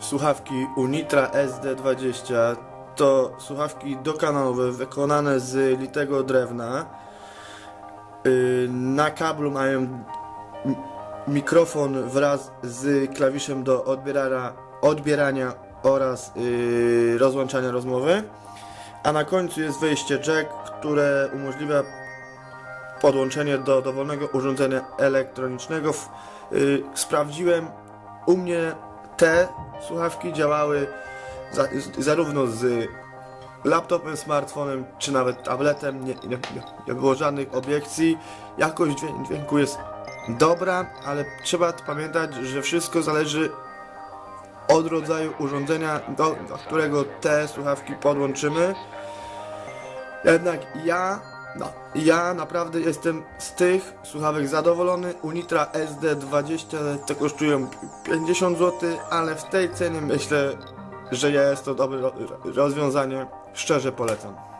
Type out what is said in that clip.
słuchawki Unitra SD20. To słuchawki dokanałowe wykonane z litego drewna. Yy, Na kablu mają mikrofon wraz z klawiszem do odbierania, odbierania oraz yy, rozłączania rozmowy. A na końcu jest wejście jack, które umożliwia podłączenie do dowolnego urządzenia elektronicznego. Yy, Sprawdziłem, u mnie te słuchawki działały za, zarówno z laptopem, smartfonem, czy nawet tabletem. Nie, nie, nie, było żadnych obiekcji. Jakość dźwię- dźwięku jest dobra, ale trzeba pamiętać, że wszystko zależy od rodzaju urządzenia, do, do którego te słuchawki podłączymy. Jednak ja, no, ja naprawdę jestem z tych słuchawek zadowolony. Unitra SD20 te kosztują 50 zł, ale w tej cenie myślę, że jest to dobre ro- rozwiązanie. Szczerze polecam.